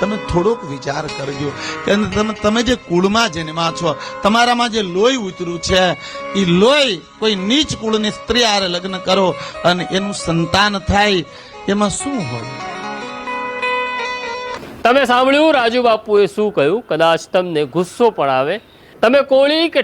તમે થોડોક વિચાર કરજો કે તમે તમે જે કુળમાં જન્મા છો, તમારામાં જે લોહી ઉતર્યું છે એ લોહી કોઈ નીચ કુળની સ્ત્રી આરે લગ્ન કરો અને એનું સંતાન થાય, એમાં શું હોય? તમે સાંભળ્યું? રાજુ બાપુએ શું કહ્યું? કદાચ તમને ગુસ્સો પણ આવે. તમે કોળી કે